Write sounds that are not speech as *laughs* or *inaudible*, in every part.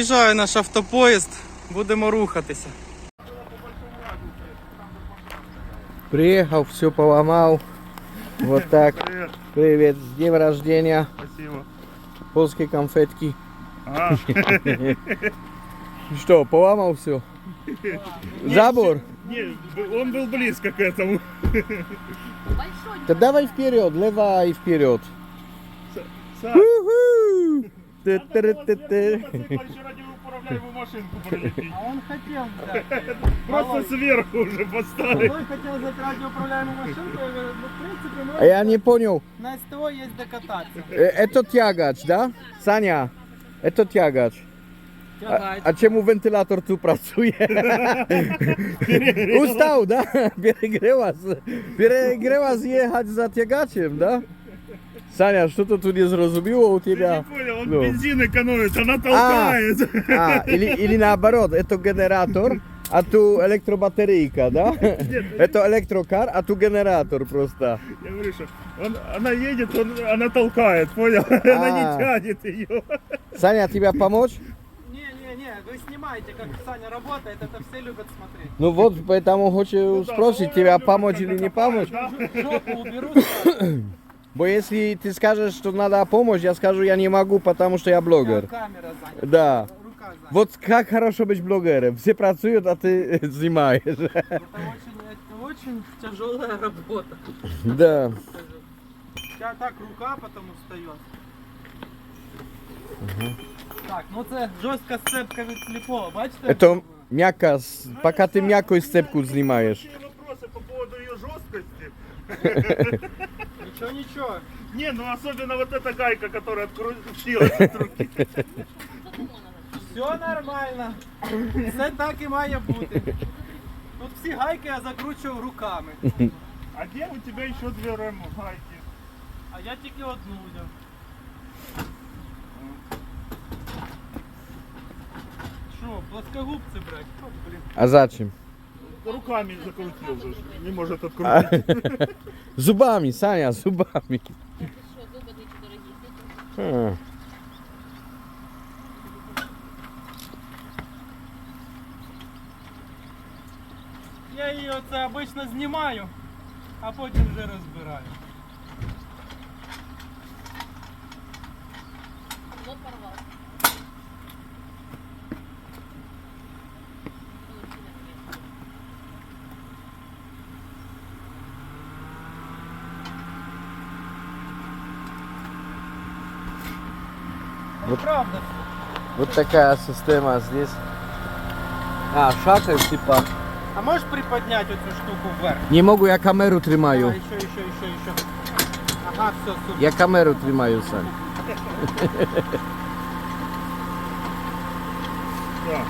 Виїжджає наш автопоїзд, будемо рухатися. Приехал, все поломал. Вот так. Привет, Привет, с днем рождения. спасибо. Польские конфетки. А, *laughs* Что, поломал все? Забор? не, он был близко к этому. Да давай вперед, левай вперед. Саш, Уху! Ты-ты-ты-ты. вчера не управляемую машинку пролететь. А он хотел взять. Просто сверху уже поставить. Малой хотел взять радиоуправляемую машинку, я говорю, ну, в принципе, А я не можно понял, на СТО есть докататься. э, это тягач, да? Саня, это тягач. А, а чemu wentylator tu pracuje? Ustał, da? Перегрелась. Перегрелась ехать за тягаczem, да? Саня, что-то тут не зрозуміло у Ты не тебя. понял, он Ну. бензин экономит, она толкает. А, или, или наоборот, это генератор, а ту электробатарейка, да? *laughs* Это электрокар, а ту генератор просто. Я говорю, что он, она едет, он, она толкает, понял? *laughs* Она А. не тянет ее. Саня, тебе помочь? Не-не-не, вы снимаете, как Саня работает, это все любят смотреть. Ну вот, поэтому хочу спросить тебя, помочь или не помочь. Жопу уберу сразу, Бо если ты скажешь, что надо помочь, я скажу, я не могу, потому что я блогер. камера занята. Да. Рука занята. Вот как хорошо быть блогером. Все працуют, а ты снимаешь. Это очень, это очень тяжелая работа. Да. У тебя так рука потом устает. Так, ну це жорстка сцепка від сліпого, бачите? Это мягко, с- пока ты мягкую сцепку снимаешь. Какие вопросы по поводу ее жесткости? Нічого, нічого. Не, ну особенно вот эта гайка, которая открутилась от руки. Все нормально. Все так і має бути. Тут всі гайки я закручував руками. А где у тебя еще две рэм гайки? А я тільки одну взяв. Що, плоскогубці брать? От, блін. А зачем? Руками закрутил же, не может открутить. *laughs* Зубами, Саня, зубами. Що, зуби дуже дорогі. А. Я її оце обично знімаю, а потім вже розбираю. Ну, правда. Вот такая система здесь. А, шакаль типа. А можеш приподняти оцю штуку вверх? Не могу, я камеру А, тримаю. еще, еще, еще, еще. Ага, все, супер. Я камеру тримаю, Сань. Да.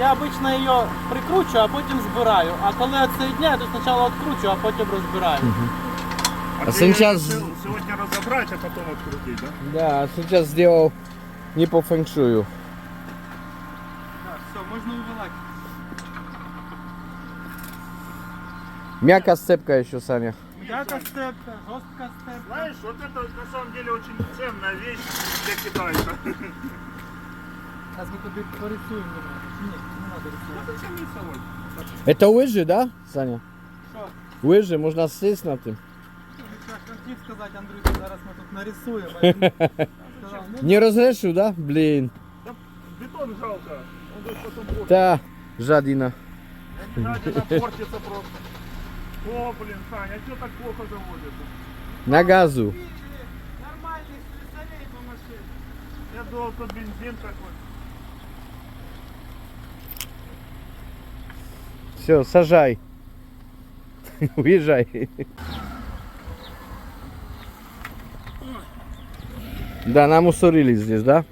Я обично її прикручу, а потім збираю. А коли відсоединяю, то спочатку відкручу, а потім розбираю. А А ты сейчас- решил сегодня разобрать, а потом открутить, да? Да, сейчас сделал не по фэншую. Так, все, можна вивелати. Мягкая сцепка еще, Саня. М'яка степка, жорстка степка. Знаешь, вот это на самом деле очень ценная вещь для китайца. Зараз ми тобі порисуємо немного. Ні, не треба рисувати. Зачем рисовать? Это лыжи, да, Саня? Що? Лыжи, можно сесть на тем. Я хотів сказати, Андрюха, зараз ми тут нарисуємо. а він сказав, ну, *laughs* Не разрешу, да? Блин. Да бетон жалко. Он же потом портится. Да, жадина. Жадина портится просто. О, блин, Саня, а что так плохо заводится? На газу. Нормальний слесарей по машині. Я думал, тут бензин такой. Все, сажай. *laughs* Уезжай. Да, намусорили здесь, да?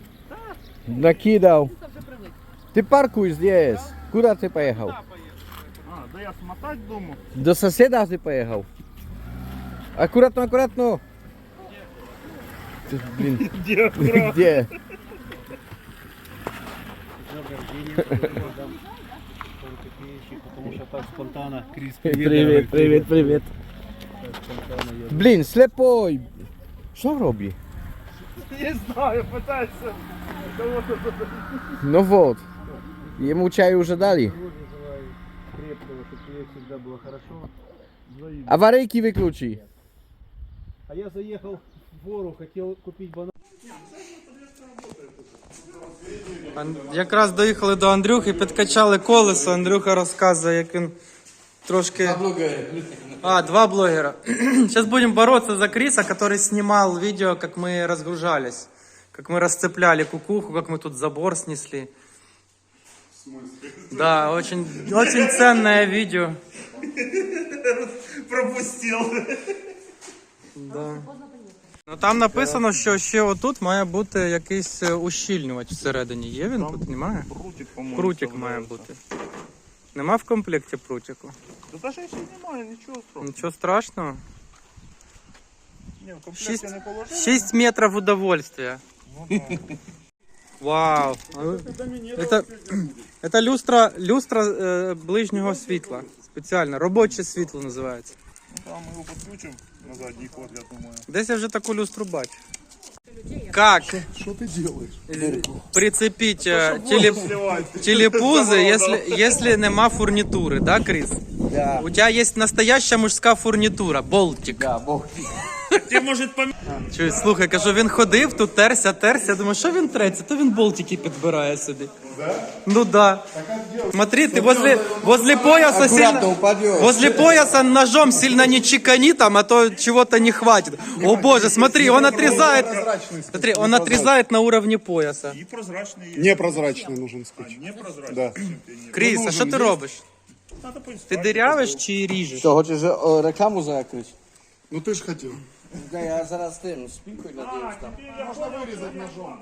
Накидал. Ты паркуй здесь. Куда ты поехал? Поїхав? А, да я смотать думаю. До соседа ты поехал? Аккуратно, аккуратно. Ты, блин, Где аккуратно? где? Потому что так спонтанно Крис Привет, привет, привет. Блин, слепой. Что роби? Не знаю, пытается Ну вот. Ему чай уже дали. Крепкого, чтобы тебе всегда было хорошо. Аварийки выключи. А я заехал в Вору, хотел купить банан. Якраз доїхали до Андрюхи, підкачали колесо. Андрюха розказує, як він трошки. А, два блогера. *clears throat* Сейчас будем бороться за Криса, который снимал видео, как мы разгружались. Как мы расцепляли кукуху, как мы тут забор снесли. Да, очень, очень ценное видео. Пропустил. Да. Ну там написано, що ще отут має бути якийсь е, ущільнювач всередині. Є він тут? Немає? Крутик, по-моему. Прутик має бути. Нема в комплекті прутику. Да даже если немає, нічого страшного. Нічого страшного. Не, в комплекте Шесть, не положили. 6 метров удовольствия. Вау. Это, это люстра, *clears throat* люстра е, ближнього світла. Спеціально. Робоче світло називається. Ну, там мы его подключим на задний ход, я думаю. Десь я вже таку люстру бачу. Как Что ты делаешь? прицепить е, телеп... Сливать. телепузы, если, если нема фурнитури, да, Крис? Да. У тебя есть настоящая мужська фурнитура, болтик. Да, бог. Ти може пом... Чуй, слухай, кажу, він ходив, тут терся, терся. Думаю, що він треться? То він болтики підбирає собі. Ну да. Смотри, ты возле, возле пояса Аккуратно сильно... упадешь. Возле пояса ножом сильно не чекани там, а то чего-то не хватит. О боже, смотри, он отрезает... Смотри, он отрезает на уровне пояса. І прозрачний є. Непрозрачный нужен скотч. Непрозрачний. Да. Крис, а що ти робиш? Надо Ти поискать. дирявиш чи ріжеш? Що, хочеш о, рекламу закрити? Ну ты ж хотел. Да, я зараз тим спікою надіюсь там. Можно вырезать ножом.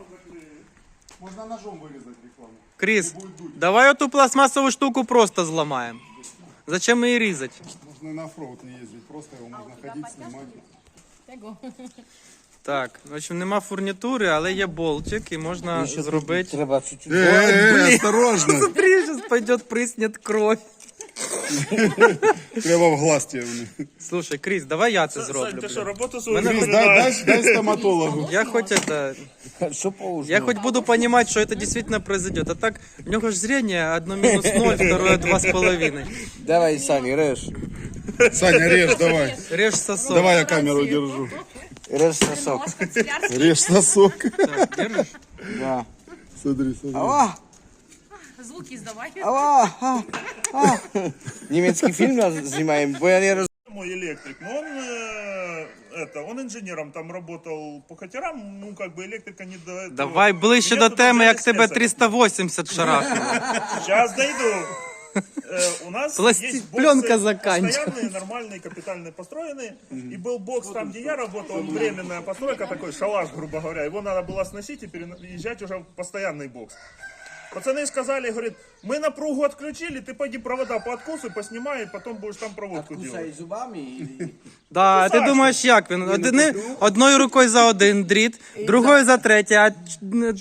Можно ножом вырезать рекламу. Крис, давай эту пластмассовую штуку просто зломаем. Зачем ее резать? Можно и на оффроуд не ездить. Просто его можно ходить, снимать. Tego. Так, в общем, нема фурнітури, але є болтик і можна зробити. Треба чуть-чуть. Э, осторожно. *laughs* Смотри, сейчас пойдет прыснет кровь. *laughs* Треба в глаз тебе. Слушай, Крис, давай я це зроблю. ти що, блін. роботу свою Мене зробив? дай, дай, дай стоматологу. Я хоть это, Що поужно? я хоть буду понимать, что это действительно произойдет. А так, у него же зрение одно минус ноль, второе два с половиной. Давай, Саня, режь. Саня, режь, давай. Режь сосок. Давай я камеру держу. Режь сосок. Режь сосок. Так, держишь? Да. Смотри, смотри. Ава, Звуки здавай. ава, а, а. Німецький фільм знімаємо, бо я не роз... Мой электрик, но он, э, это, он инженером там работал по катерам, ну, как бы электрика не до этого. Давай ближче до теми, як тебе 380 шарахнуло. Сейчас дойду. Э, у нас Пласти- есть боксы пленка заканчивается. постоянные, нормальные, капитальные построенные. И был бокс там, где я работал, временная постройка, такой шалаш, грубо говоря. Его надо было сносить и переезжать уже в постоянный бокс. Пацаны сказали, говорит, мы напругу отключили, ты пойди провода пооткусывай, поснимай, и потом будешь там проводку делать. зубами і... *laughs* Да, а ти Кусачки. думаєш, як він? Одни, одною рукою за один дріт, другою за третій, а ч-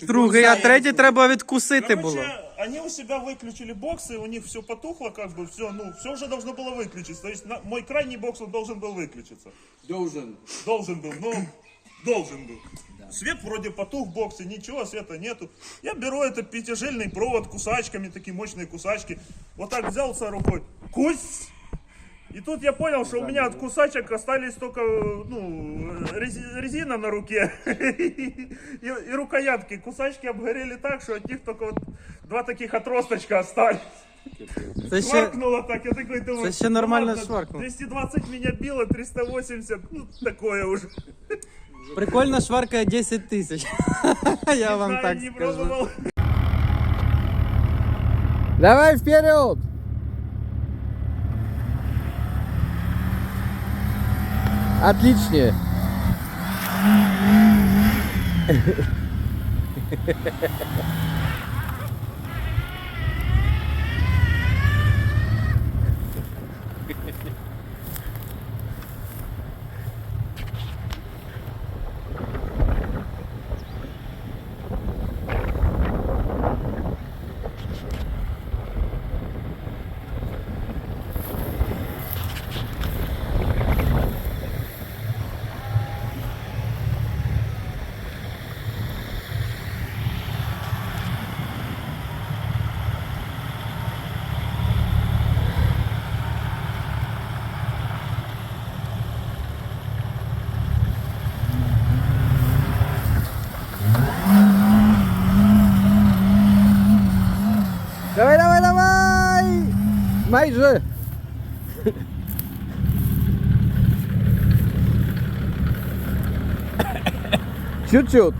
другий, а третій треба відкусити було. Короче, они у себя выключили боксы, у них все потухло, как бы все, ну, все уже должно было выключиться. То есть на- мой крайний бокс он должен был выключиться. Должен. Должен был, ну, должен был. Свет вроде потух в боксе, ничего, света нету. Я беру этот пятижильный провод кусачками, такие мощные кусачки. Вот так взялся рукой, кусь! И тут я понял, что у меня от кусачек остались только ну, рези- резина на руке *laughs* и, и рукоятки. Кусачки обгорели так, что от них только вот два таких отросточка остались. Це ще, Шваркнуло так, я такой думаю. Це ще нормально ну ладно, шваркнуло. 220 меня било, 380, ну такое уже. Прикольно шваркає 10 тысяч. *laughs* Я вам так скажу. Давай вперед! Отличнее. *laughs* Отлично. Майже. Чуть-чуть.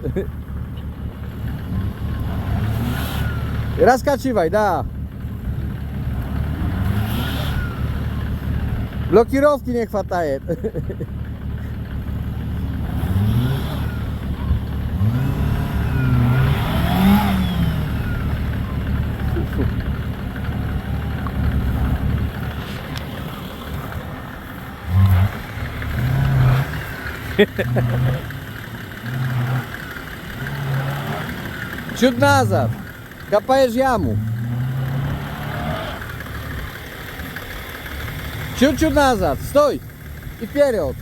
Раскачивай, да. Блокировки не хватает. Чуть назад. Копаешь яму. Чуть-чуть назад. Стой. И вперед.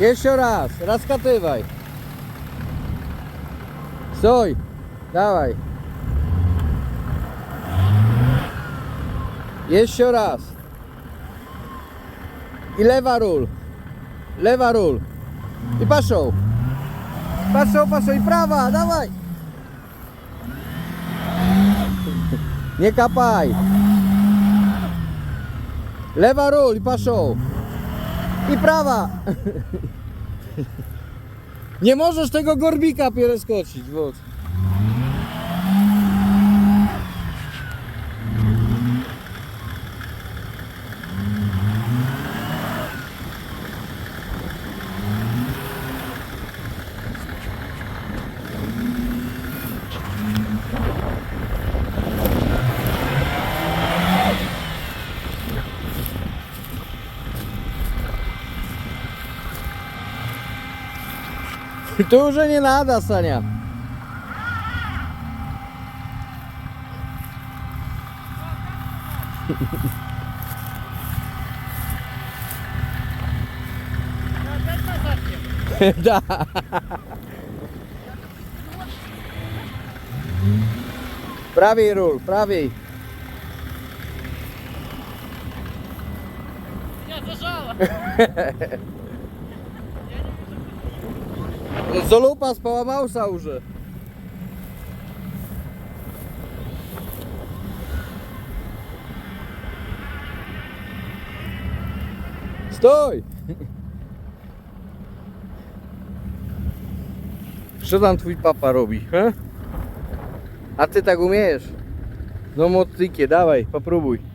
Еще раз. Раскатывай. Стой. Давай. Еще раз. I lewa ról. Lewa ról. I paszą. Paszą, paszą i prawa, dawaj. Nie kapaj. Lewa ról i paszą. I prawa. *laughs* Nie możesz tego gorbika piereskocić, wodz. То уже не надо, Саня. Да. Правый руль, правый. Я зажала. Zolupas połamał już. Stój! Co tam twój papa robi, he? A ty tak umiesz? No motykie, dawaj, popróbuj.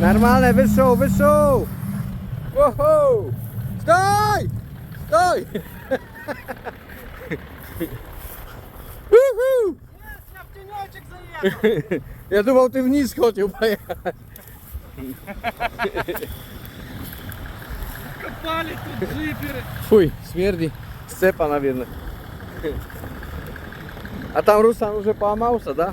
Normalne, wyszło, wyszło! Wow! Stoj! Stoj! *laughs* Uhu! Jest, *laughs* ja w cienioczek zajechał! Ja dumał tym wniz chodził pojechać. Kopali tu dżypery. Fuj, śmierdzi. Scepa na wierno. A tam Rusan już połamał się, da?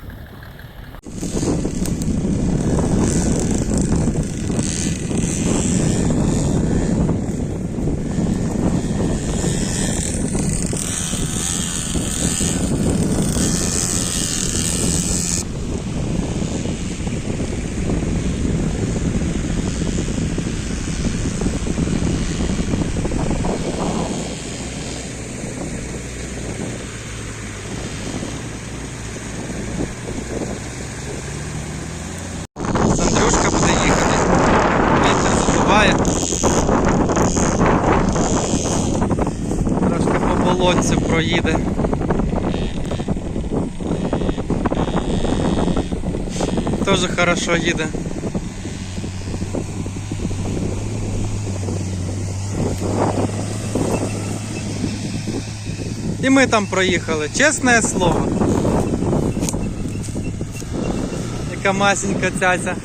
колонців проїде. Теж хорошо їде. І ми там проїхали, чесне слово. Яка масенька цяця.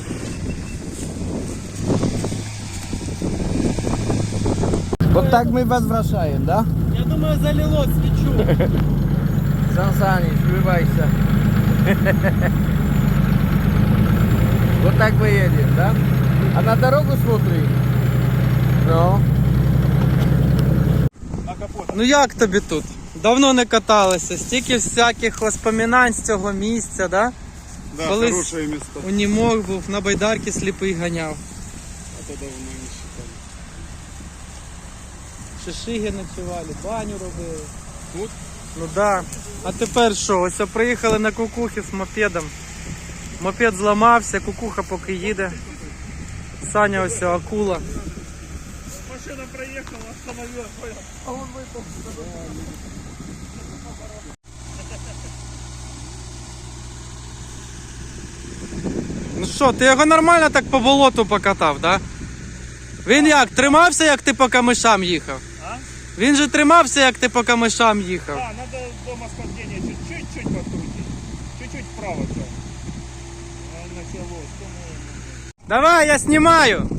Вот так ми вас вращаємо, да? Я думаю, залило свічу. Сан Саныч, врывайся. Вот так мы едем, да? А на дорогу смотри. Ну. На капот. Ну як тобі тут? Давно не каталися, стільки всяких воспоминань з цього місця, да? Да, Колись хорошее место. у Німок був, на байдарки сліпий ганяв. Это давно не считали. Шишиги ночували, баню робили. Тут? Ну да. А тепер що? Ось приїхали на кукухи з мопедом. Мопед зламався, кукуха поки їде. Саня ось акула. Машина проехала, остановилась, а он выпал. Ну що, ти його нормально так по болоту покатав, да? Він як, тримався, як ти по камишам їхав? Він же тримався, як ти по камишам їхав. Да, надо до восхождения чуть-чуть покрутить. Чуть-чуть вправо все. Началось. Давай, я знімаю.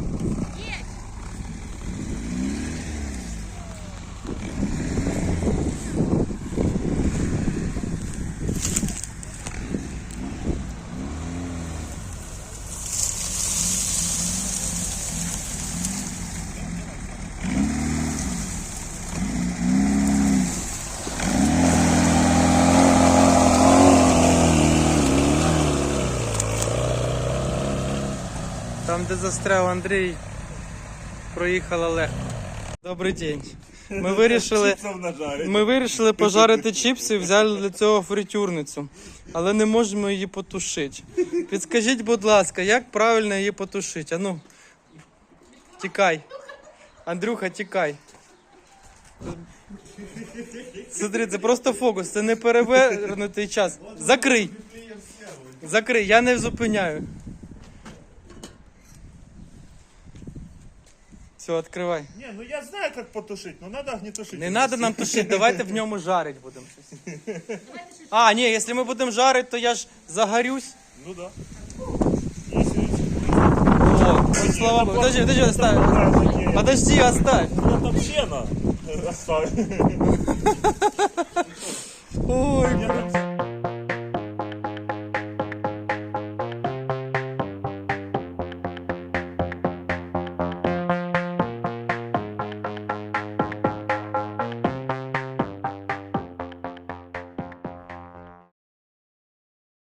Там, де застряв Андрій, проїхала легко. Добрий день. Ми *laughs* вирішили, ми вирішили пожарити чіпси і взяли для цього фритюрницю, але не можемо її потушити. Підскажіть, будь ласка, як правильно її потушити? А ну, тікай. Андрюха, тікай. Смотри, це просто фокус, це не перевернутий час. Закрий. Закрий, я не зупиняю. Все, відкривай. Не, ну я знаю, как потушить, но надо огнетушить. Не треба нам тушити, давайте в ньому жарить будемо. щось. А, ні, якщо ми будемо жарити, то я ж загорюсь. Ну да. О, ось слава Богу. Подожди, подожди, оставь. Подожди, оставь. Там сено. Оставь. Ой, Мне